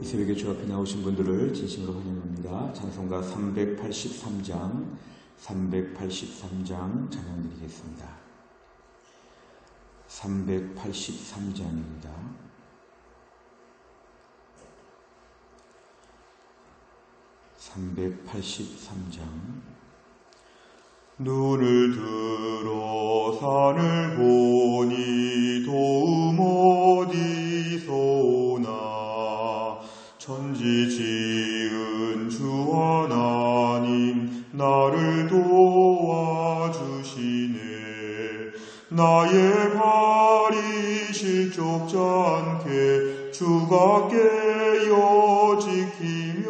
이 새벽에 주 앞에 나오신 분들을 진심으로 환영합니다. 찬송가 383장, 383장 찬양 드리겠습니다. 383장입니다. (383장) 눈을 들어 산을 보니 도움 나를 도와주시네. 나의 발이 실족지 않게 주가 깨어 지키며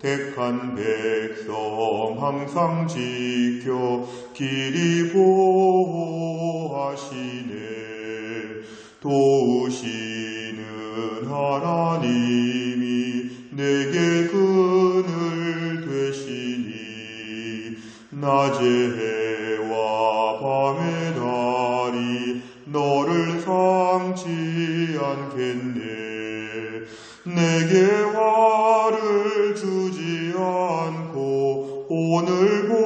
택한 백성 항상 지켜 길이 보호하시네. 도우시는 하나님이 내게 그 낮에 해와 밤의 달이 너를 상치 않겠네. 내게 화를 주지 않고 오늘 보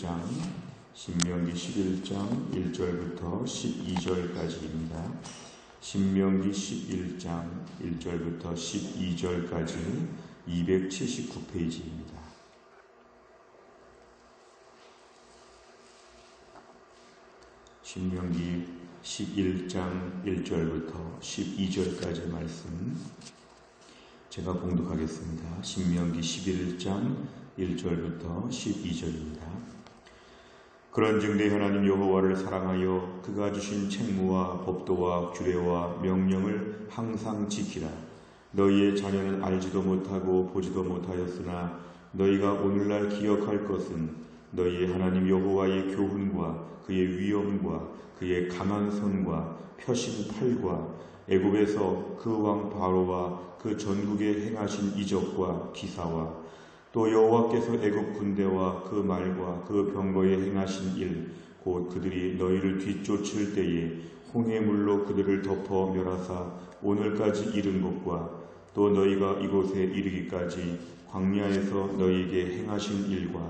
11장 신명기 11장 1절부터 12절까지입니다. 신명기 11장 1절부터 12절까지 279페이지입니다. 신명기 11장 1절부터 12절까지 말씀 제가 봉독하겠습니다. 신명기 11장 1절부터 12절입니다. 그런즉 내 하나님 여호와를 사랑하여 그가 주신 책무와 법도와 규례와 명령을 항상 지키라. 너희의 자녀는 알지도 못하고 보지도 못하였으나 너희가 오늘날 기억할 것은 너희의 하나님 여호와의 교훈과 그의 위엄과 그의 강한 손과 표신 팔과 애굽에서 그 왕 바로와 그 전국에 행하신 이적과 기사와 또 여호와께서 애굽 군대와 그 말과 그 병거에 행하신 일 곧 그들이 너희를 뒤쫓을 때에 홍해물로 그들을 덮어 멸하사 오늘까지 이른 것과 또 너희가 이곳에 이르기까지 광야에서 너희에게 행하신 일과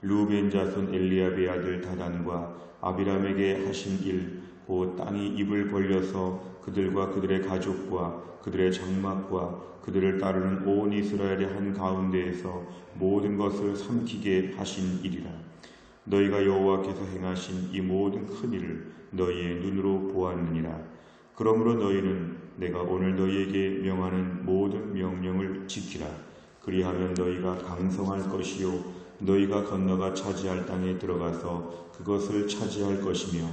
루벤 자손 엘리압의 아들 다단과 아비람에게 하신 일 곧 땅이 입을 벌려서 그들과 그들의 가족과 그들의 장막과 그들을 따르는 온 이스라엘의 한 가운데에서 모든 것을 삼키게 하신 일이라. 너희가 여호와께서 행하신 이 모든 큰 일을 너희의 눈으로 보았느니라. 그러므로 너희는 내가 오늘 너희에게 명하는 모든 명령을 지키라. 그리하면 너희가 강성할 것이요 너희가 건너가 차지할 땅에 들어가서 그것을 차지할 것이며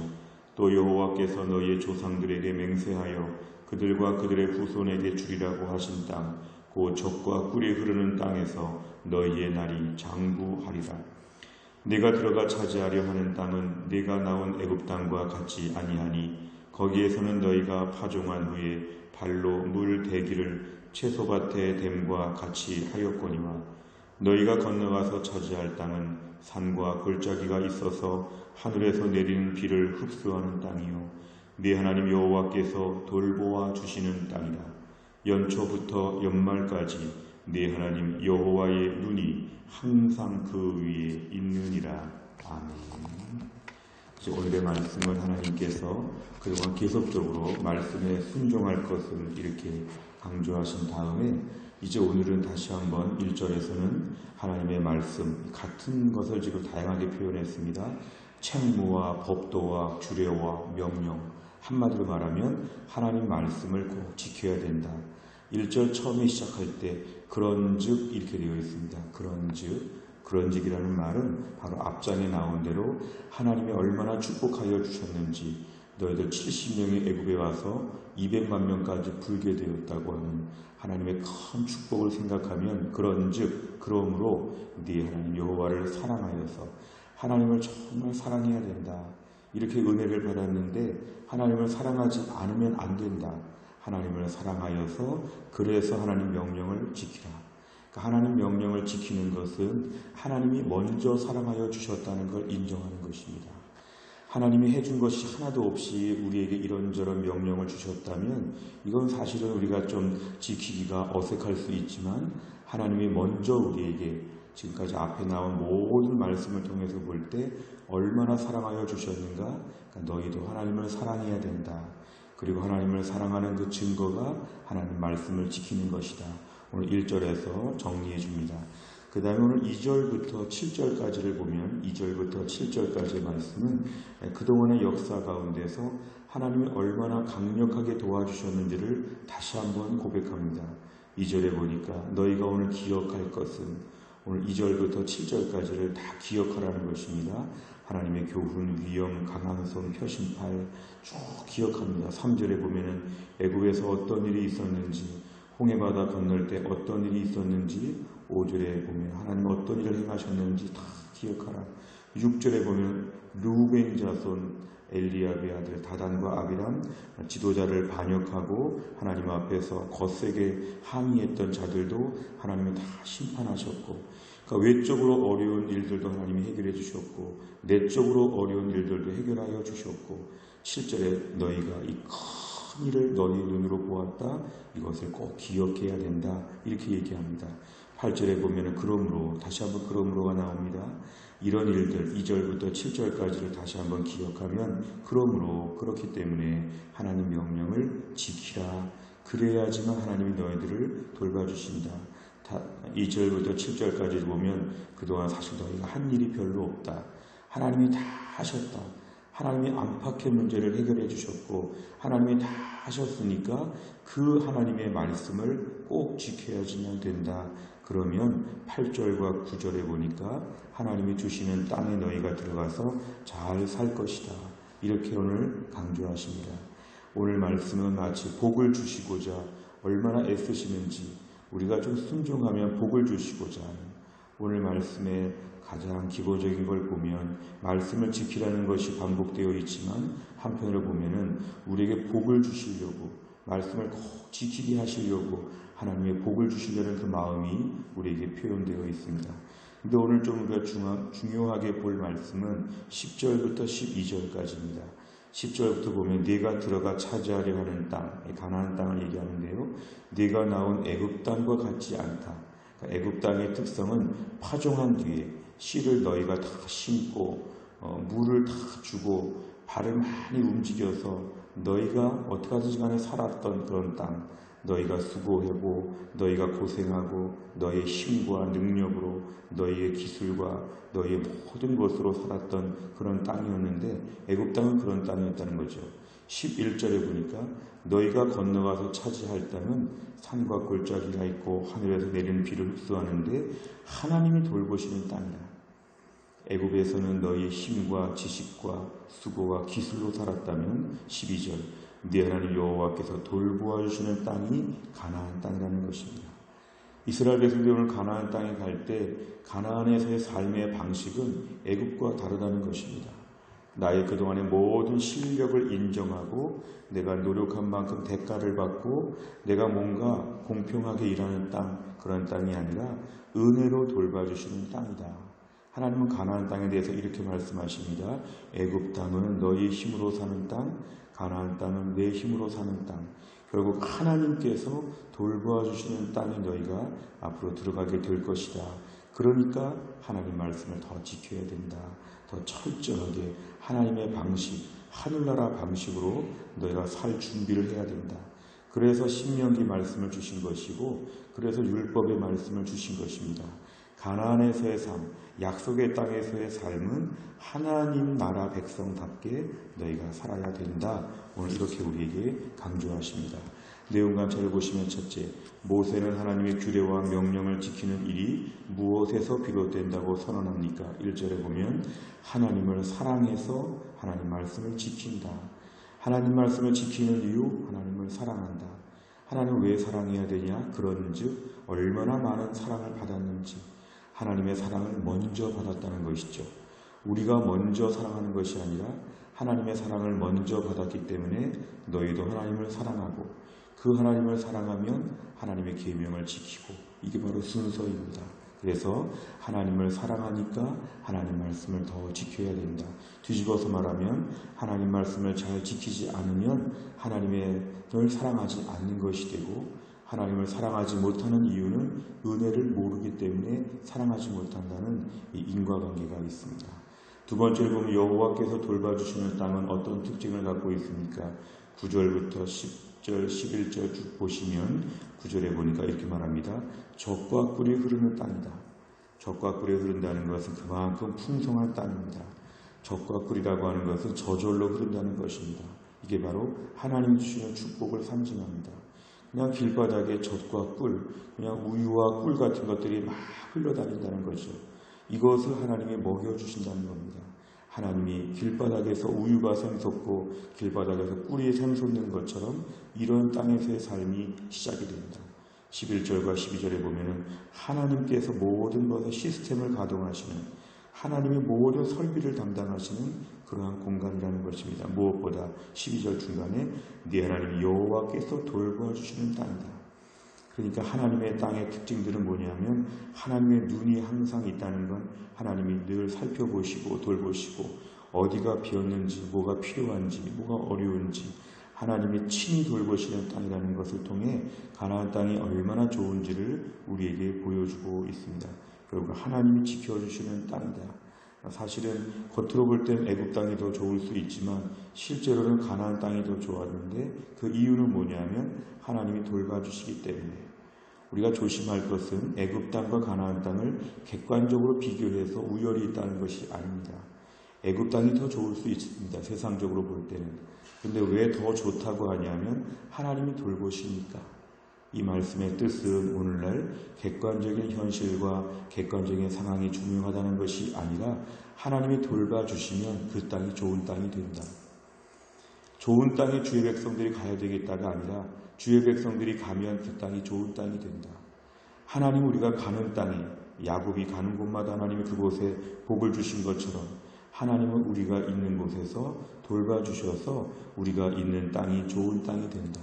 또 여호와께서 너희의 조상들에게 맹세하여 그들과 그들의 후손에게 주리라고 하신 땅, 곧 적과 꿀이 흐르는 땅에서 너희의 날이 장구하리라. 네가 들어가 차지하려 하는 땅은 네가 나온 애굽 땅과 같이 아니하니 거기에서는 너희가 파종한 후에 발로 물 대기를 채소밭의 댐과 같이 하였거니와 너희가 건너가서 차지할 땅은 산과 골짜기가 있어서 하늘에서 내리는 비를 흡수하는 땅이요 네 하나님 여호와께서 돌보아 주시는 땅이라 연초부터 연말까지 네 하나님 여호와의 눈이 항상 그 위에 있느니라 아멘. 오늘의 말씀은 하나님께서 그동안 계속적으로 말씀에 순종할 것을 이렇게 강조하신 다음에 이제 오늘은 다시 한번 1절에서는 하나님의 말씀 같은 것을 지금 다양하게 표현했습니다. 책무와 법도와 규례와 명령 한마디로 말하면 하나님 말씀을 꼭 지켜야 된다. 1절 처음에 시작할 때 그런즉 이렇게 되어 있습니다. 그런즉 그런즉이라는 말은 바로 앞장에 나온 대로 하나님이 얼마나 축복하여 주셨는지 너희들 70명이 애굽에 와서 200만 명까지 불게 되었다고 하는 하나님의 큰 축복을 생각하면 그런즉 그러므로 네 하나님 여호와를 사랑하여서 하나님을 정말 사랑해야 된다. 이렇게 은혜를 받았는데 하나님을 사랑하지 않으면 안 된다. 하나님을 사랑하여서 그래서 하나님 명령을 지키라. 그러니까 하나님 명령을 지키는 것은 하나님이 먼저 사랑하여 주셨다는 걸 인정하는 것입니다. 하나님이 해준 것이 하나도 없이 우리에게 이런저런 명령을 주셨다면 이건 사실은 우리가 좀 지키기가 어색할 수 있지만 하나님이 먼저 우리에게 지금까지 앞에 나온 모든 말씀을 통해서 볼 때 얼마나 사랑하여 주셨는가 그러니까 너희도 하나님을 사랑해야 된다. 그리고 하나님을 사랑하는 그 증거가 하나님 말씀을 지키는 것이다. 오늘 1절에서 정리해 줍니다. 그 다음에 오늘 2절부터 7절까지를 보면 2절부터 7절까지의 말씀은 그동안의 역사 가운데서 하나님이 얼마나 강력하게 도와주셨는지를 다시 한번 고백합니다. 2절에 보니까 너희가 오늘 기억할 것은 오늘 2절부터 7절까지를 다 기억하라는 것입니다. 하나님의 교훈, 위엄, 강한 손, 표심팔 쭉 기억합니다. 3절에 보면은 애굽에서 어떤 일이 있었는지 홍해바다 건널 때 어떤 일이 있었는지 5절에 보면 하나님 어떤 일을 행하셨는지 다 기억하라. 6절에 보면 루벤 자손 엘리압의 아들 다단과 아비람 지도자를 반역하고 하나님 앞에서 거세게 항의했던 자들도 하나님은 다 심판하셨고 그러니까 외적으로 어려운 일들도 하나님이 해결해 주셨고 내적으로 어려운 일들도 해결하여 주셨고 7절에 너희가 이 큰 일을 너희 눈으로 보았다 이것을 꼭 기억해야 된다 이렇게 얘기합니다. 8절에 보면은 그러므로 다시 한번 그러므로가 나옵니다. 이런 일들 2절부터 7절까지를 다시 한번 기억하면 그러므로 그렇기 때문에 하나님 명령을 지키라. 그래야지만 하나님이 너희들을 돌봐주신다. 2절부터 7절까지 보면 그동안 사실 너희가 한 일이 별로 없다. 하나님이 다 하셨다. 하나님이 안팎의 문제를 해결해 주셨고 하나님이 다 하셨으니까 그 하나님의 말씀을 꼭 지켜야지만 된다. 그러면 8절과 9절에 보니까 하나님이 주시는 땅에 너희가 들어가서 잘 살 것이다. 이렇게 오늘 강조하십니다. 오늘 말씀은 마치 복을 주시고자 얼마나 애쓰시는지 우리가 좀 순종하면 복을 주시고자 하는 오늘 말씀의 가장 기본적인 걸 보면 말씀을 지키라는 것이 반복되어 있지만 한편으로 보면은 우리에게 복을 주시려고 말씀을 꼭 지키게 하시려고 하나님의 복을 주시려는 그 마음이 우리에게 표현되어 있습니다. 근데 오늘 좀 우리가 중요하게 볼 말씀은 10절부터 12절까지입니다. 10절부터 보면 네가 들어가 차지하려 하는 땅, 가나안 땅을 얘기하는데요. 네가 나온 애굽 땅과 같지 않다. 그러니까 애굽 땅의 특성은 파종한 뒤에 씨를 너희가 다 심고 어, 물을 다 주고 발을 많이 움직여서 너희가 어떻게 하든지 간에 살았던 그런 땅, 너희가 수고하고 너희가 고생하고 너희의 힘과 능력으로 너희의 기술과 너희의 모든 것으로 살았던 그런 땅이었는데 애굽 땅은 그런 땅이었다는 거죠. 11절에 보니까 너희가 건너가서 차지할 땅은 산과 골짜기가 있고 하늘에서 내리는 비를 흡수하는데 하나님이 돌보시는 땅이라. 애굽에서는 너희의 힘과 지식과 수고와 기술로 살았다면 12절 네 하나님 여호와께서 돌보아 주시는 땅이 가나안 땅이라는 것입니다. 이스라엘 백성들이 가나안 땅에 갈 때 가나안에서의 삶의 방식은 애굽과 다르다는 것입니다. 나의 그동안의 모든 실력을 인정하고 내가 노력한 만큼 대가를 받고 내가 뭔가 공평하게 일하는 땅 그런 땅이 아니라 은혜로 돌봐주시는 땅이다. 하나님은 가나안 땅에 대해서 이렇게 말씀하십니다. 애굽 땅은 너희 힘으로 사는 땅, 가나안 땅은 내 힘으로 사는 땅. 결국 하나님께서 돌보아 주시는 땅에 너희가 앞으로 들어가게 될 것이다. 그러니까 하나님 말씀을 더 지켜야 된다. 더 철저하게 하나님의 방식, 하늘나라 방식으로 너희가 살 준비를 해야 된다. 그래서 신명기 말씀을 주신 것이고, 그래서 율법의 말씀을 주신 것입니다. 가나안에서의 삶, 약속의 땅에서의 삶은 하나님 나라 백성답게 너희가 살아야 된다. 오늘 이렇게 우리에게 강조하십니다. 내용 감찰을 보시면 첫째, 모세는 하나님의 규례와 명령을 지키는 일이 무엇에서 비롯된다고 선언합니까? 1절에 보면 하나님을 사랑해서 하나님 말씀을 지킨다. 하나님 말씀을 지키는 이유 하나님을 사랑한다. 하나님을 왜 사랑해야 되냐? 그런즉 얼마나 많은 사랑을 받았는지 하나님의 사랑을 먼저 받았다는 것이죠. 우리가 먼저 사랑하는 것이 아니라 하나님의 사랑을 먼저 받았기 때문에 너희도 하나님을 사랑하고 그 하나님을 사랑하면 하나님의 계명을 지키고 이게 바로 순서입니다. 그래서 하나님을 사랑하니까 하나님 말씀을 더 지켜야 된다. 뒤집어서 말하면 하나님 말씀을 잘 지키지 않으면 하나님을 사랑하지 않는 것이 되고 하나님을 사랑하지 못하는 이유는 은혜를 모르기 때문에 사랑하지 못한다는 이 인과관계가 있습니다. 두 번째로 보면 여호와께서 돌봐주시는 땅은 어떤 특징을 갖고 있습니까? 9절부터 10절, 11절 쭉 보시면 9절에 보니까 이렇게 말합니다. 적과 꿀이 흐르는 땅이다. 적과 꿀이 흐른다는 것은 그만큼 풍성한 땅입니다. 적과 꿀이라고 하는 것은 저절로 흐른다는 것입니다. 이게 바로 하나님 주시는 축복을 상징합니다. 그냥 길바닥에 젖과 꿀, 그냥 우유와 꿀 같은 것들이 막 흘러다닌다는 거죠. 이것을 하나님이 먹여주신다는 겁니다. 하나님이 길바닥에서 우유가 샘솟고 길바닥에서 꿀이 샘솟는 것처럼 이런 땅에서의 삶이 시작이 됩니다. 11절과 12절에 보면은 하나님께서 모든 것의 시스템을 가동하시는 하나님의 모든 설비를 담당하시는 그러한 공간이라는 것입니다. 무엇보다 12절 중간에 네 하나님 여호와께서 돌봐주시는 땅이다. 그러니까 하나님의 땅의 특징들은 뭐냐면 하나님의 눈이 항상 있다는 건 하나님이 늘 살펴보시고 돌보시고 어디가 비었는지 뭐가 필요한지 뭐가 어려운지 하나님이 친히 돌보시는 땅이라는 것을 통해 가나안 땅이 얼마나 좋은지를 우리에게 보여주고 있습니다. 결국 하나님이 지켜주시는 땅이다. 사실은 겉으로 볼 땐 애굽 땅이 더 좋을 수 있지만 실제로는 가나안 땅이 더 좋았는데 그 이유는 뭐냐면 하나님이 돌봐주시기 때문에 우리가 조심할 것은 애굽 땅과 가나안 땅을 객관적으로 비교해서 우열이 있다는 것이 아닙니다. 애굽 땅이 더 좋을 수 있습니다. 세상적으로 볼 때는. 근데 왜 더 좋다고 하냐면 하나님이 돌보시니까. 이 말씀의 뜻은 오늘날 객관적인 현실과 객관적인 상황이 중요하다는 것이 아니라 하나님이 돌봐주시면 그 땅이 좋은 땅이 된다. 좋은 땅에 주의 백성들이 가야 되겠다가 아니라 주의 백성들이 가면 그 땅이 좋은 땅이 된다. 하나님 우리가 가는 땅에 야곱이 가는 곳마다 하나님이 그곳에 복을 주신 것처럼 하나님은 우리가 있는 곳에서 돌봐주셔서 우리가 있는 땅이 좋은 땅이 된다.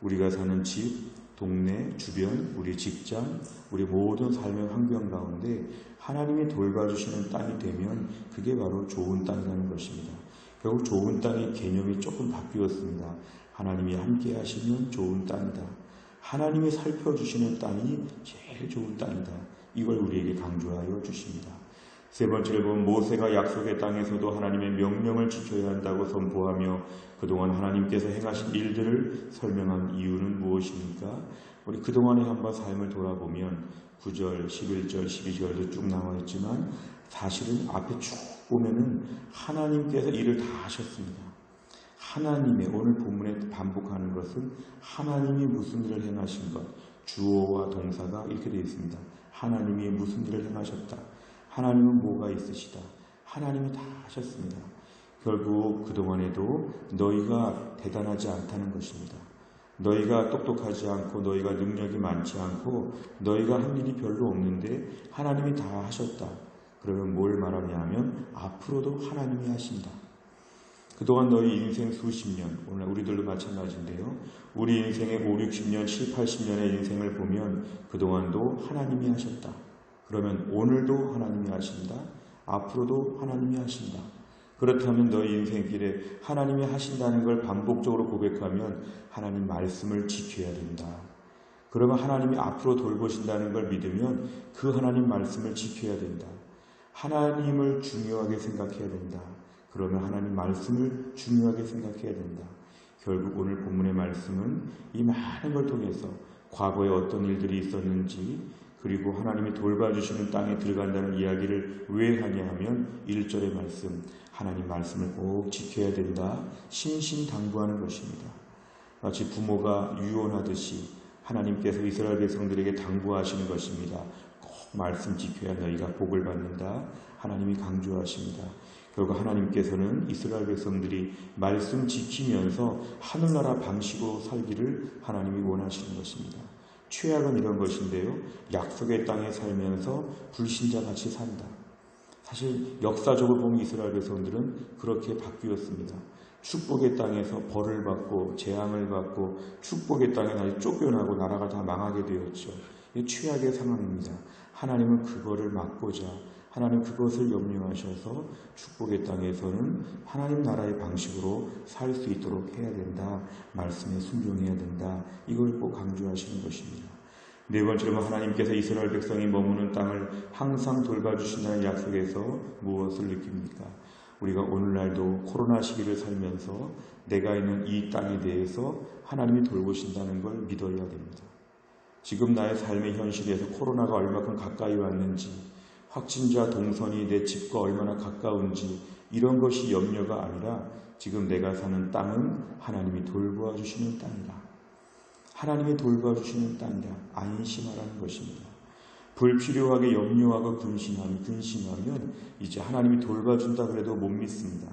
우리가 사는 집, 동네, 주변, 우리 직장, 우리 모든 삶의 환경 가운데 하나님이 돌봐주시는 땅이 되면 그게 바로 좋은 땅이라는 것입니다. 결국 좋은 땅의 개념이 조금 바뀌었습니다. 하나님이 함께 하시면 좋은 땅이다. 하나님이 살펴주시는 땅이 제일 좋은 땅이다. 이걸 우리에게 강조하여 주십니다. 세 번째로 보면 모세가 약속의 땅에서도 하나님의 명령을 지켜야 한다고 선포하며 그동안 하나님께서 행하신 일들을 설명한 이유는 무엇입니까? 우리 그동안의 한번 삶을 돌아보면 9절, 11절, 12절도 쭉 나와 있지만 사실은 앞에 쭉 보면은 하나님께서 일을 다 하셨습니다. 하나님의 오늘 본문에 반복하는 것은 하나님이 무슨 일을 행하신 것, 주어와 동사가 이렇게 되어 있습니다. 하나님이 무슨 일을 행하셨다. 하나님은 뭐가 있으시다. 하나님이 다 하셨습니다. 결국 그동안에도 너희가 대단하지 않다는 것입니다. 너희가 똑똑하지 않고 너희가 능력이 많지 않고 너희가 한 일이 별로 없는데 하나님이 다 하셨다. 그러면 뭘 말하냐면 앞으로도 하나님이 하신다. 그동안 너희 인생 수십 년, 오늘 우리들도 마찬가지인데요. 우리 인생의 5, 60년, 7, 80년의 인생을 보면 그동안도 하나님이 하셨다. 그러면 오늘도 하나님이 하신다. 앞으로도 하나님이 하신다. 그렇다면 너희 인생 길에 하나님이 하신다는 걸 반복적으로 고백하면 하나님 말씀을 지켜야 된다. 그러면 하나님이 앞으로 돌보신다는 걸 믿으면 그 하나님 말씀을 지켜야 된다. 하나님을 중요하게 생각해야 된다. 그러면 하나님 말씀을 중요하게 생각해야 된다. 결국 오늘 본문의 말씀은 이 많은 걸 통해서 과거에 어떤 일들이 있었는지 그리고 하나님이 돌봐주시는 땅에 들어간다는 이야기를 왜 하냐 하면 1절의 말씀 하나님 말씀을 꼭 지켜야 된다. 신신당부하는 것입니다. 마치 부모가 유언하듯이 하나님께서 이스라엘 백성들에게 당부하시는 것입니다. 꼭 말씀 지켜야 너희가 복을 받는다. 하나님이 강조하십니다. 결국 하나님께서는 이스라엘 백성들이 말씀 지키면서 하늘나라 방식으로 살기를 하나님이 원하시는 것입니다. 최악은 이런 것인데요. 약속의 땅에 살면서 불신자 같이 산다. 사실 역사적으로 보면 이스라엘 백성들은 그렇게 바뀌었습니다. 축복의 땅에서 벌을 받고 재앙을 받고 축복의 땅에 나이 쫓겨나고 나라가 다 망하게 되었죠. 이 최악의 상황입니다. 하나님은 그거를 막고자 하나님 그것을 염려하셔서 축복의 땅에서는 하나님 나라의 방식으로 살 수 있도록 해야 된다. 말씀에 순종해야 된다. 이걸 꼭 강조하시는 것입니다. 네 번째로 하나님께서 이스라엘 백성이 머무는 땅을 항상 돌봐주신다는 약속에서 무엇을 느낍니까? 우리가 오늘날도 코로나 시기를 살면서 내가 있는 이 땅에 대해서 하나님이 돌보신다는 걸 믿어야 됩니다. 지금 나의 삶의 현실에서 코로나가 얼마큼 가까이 왔는지 확진자 동선이 내 집과 얼마나 가까운지 이런 것이 염려가 아니라 지금 내가 사는 땅은 하나님이 돌보아 주시는 땅이다. 하나님이 돌보아 주시는 땅이다. 안심하라는 것입니다. 불필요하게 염려하고 근심하면, 근심하면 이제 하나님이 돌봐준다 그래도 못 믿습니다.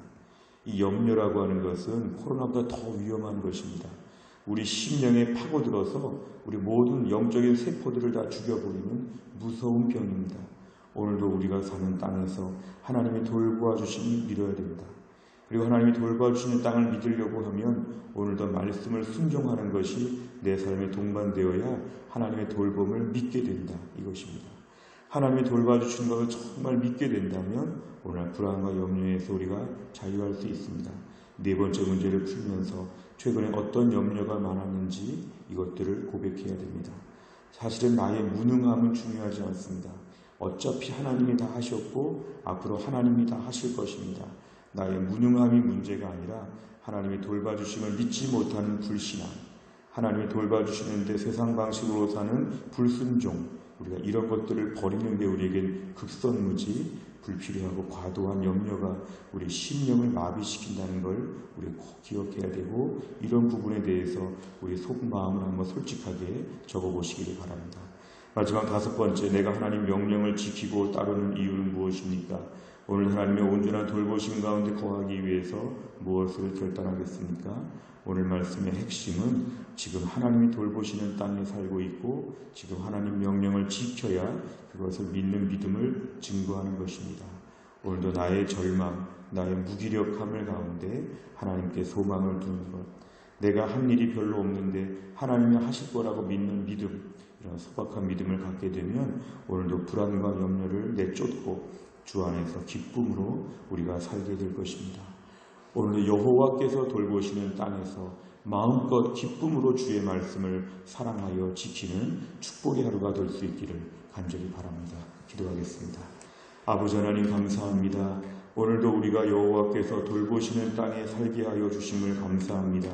이 염려라고 하는 것은 코로나보다 더 위험한 것입니다. 우리 심령에 파고들어서 우리 모든 영적인 세포들을 다 죽여버리는 무서운 병입니다. 오늘도 우리가 사는 땅에서 하나님이 돌보아 주심을 믿어야 됩니다. 그리고 하나님이 돌보아 주시는 땅을 믿으려고 하면 오늘도 말씀을 순종하는 것이 내 삶에 동반되어야 하나님의 돌봄을 믿게 된다. 이것입니다. 하나님이 돌봐 주시는 것을 정말 믿게 된다면 오늘 불안과 염려에서 우리가 자유할 수 있습니다. 네 번째 문제를 풀면서 최근에 어떤 염려가 많았는지 이것들을 고백해야 됩니다. 사실은 나의 무능함은 중요하지 않습니다. 어차피 하나님이 다 하셨고 앞으로 하나님이 다 하실 것입니다. 나의 무능함이 문제가 아니라 하나님이 돌봐주심을 믿지 못하는 불신앙, 하나님이 돌봐주시는데 세상 방식으로 사는 불순종, 우리가 이런 것들을 버리는 게 우리에겐 극선무지, 불필요하고 과도한 염려가 우리 심령을 마비시킨다는 걸 우리 꼭 기억해야 되고 이런 부분에 대해서 우리 속마음을 한번 솔직하게 적어보시기를 바랍니다. 마지막 다섯 번째, 내가 하나님 명령을 지키고 따르는 이유는 무엇입니까? 오늘 하나님의 온전한 돌보심 가운데 거하기 위해서 무엇을 결단하겠습니까? 오늘 말씀의 핵심은 지금 하나님이 돌보시는 땅에 살고 있고 지금 하나님 명령을 지켜야 그것을 믿는 믿음을 증거하는 것입니다. 오늘도 나의 절망, 나의 무기력함을 가운데 하나님께 소망을 두는 것, 내가 한 일이 별로 없는데 하나님이 하실 거라고 믿는 믿음, 이런 소박한 믿음을 갖게 되면 오늘도 불안과 염려를 내쫓고 주 안에서 기쁨으로 우리가 살게 될 것입니다. 오늘 여호와께서 돌보시는 땅에서 마음껏 기쁨으로 주의 말씀을 사랑하여 지키는 축복의 하루가 될 수 있기를 간절히 바랍니다. 기도하겠습니다. 아버지 하나님 감사합니다. 오늘도 우리가 여호와께서 돌보시는 땅에 살게 하여 주심을 감사합니다.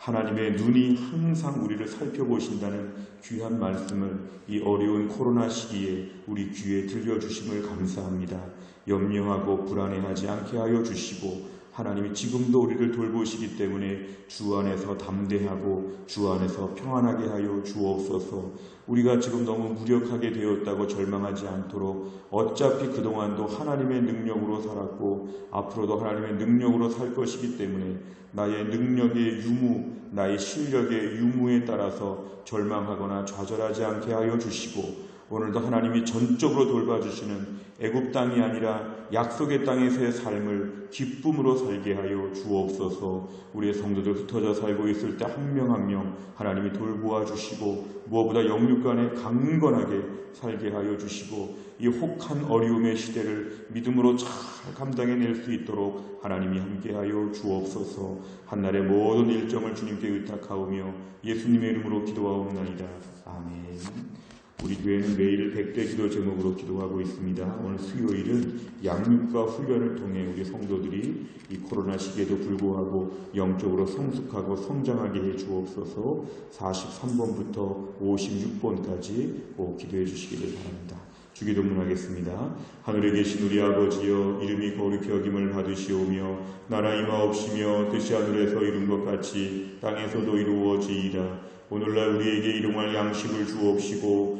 하나님의 눈이 항상 우리를 살펴보신다는 귀한 말씀을 이 어려운 코로나 시기에 우리 귀에 들려주심을 감사합니다. 염려하고 불안해하지 않게 하여 주시고 하나님이 지금도 우리를 돌보시기 때문에 주 안에서 담대하고 주 안에서 평안하게 하여 주옵소서. 우리가 지금 너무 무력하게 되었다고 절망하지 않도록 어차피 그동안도 하나님의 능력으로 살았고 앞으로도 하나님의 능력으로 살 것이기 때문에 나의 능력의 유무, 나의 실력의 유무에 따라서 절망하거나 좌절하지 않게 하여 주시고 오늘도 하나님이 전적으로 돌봐주시는 애굽 땅이 아니라 약속의 땅에서의 삶을 기쁨으로 살게 하여 주옵소서. 우리의 성도들 흩어져 살고 있을 때 한 명 한 명 하나님이 돌보아 주시고 무엇보다 영육간에 강건하게 살게 하여 주시고 이 혹한 어려움의 시대를 믿음으로 잘 감당해낼 수 있도록 하나님이 함께하여 주옵소서. 한날의 모든 일정을 주님께 의탁하오며 예수님의 이름으로 기도하옵나이다. 아멘. 우리 교회는 매일 100대 기도 제목으로 기도하고 있습니다. 오늘 수요일은 양육과 훈련을 통해 우리 성도들이 이 코로나 시기에도 불구하고 영적으로 성숙하고 성장하게 해 주옵소서 43번부터 56번까지 꼭 기도해 주시기를 바랍니다. 주기도문 하겠습니다. 하늘에 계신 우리 아버지여 이름이 거룩히 여김을 받으시오며 나라 임하옵시며 뜻이 하늘에서 이룬 것 같이 땅에서도 이루어지이다. 오늘날 우리에게 일용할 양식을 주옵시고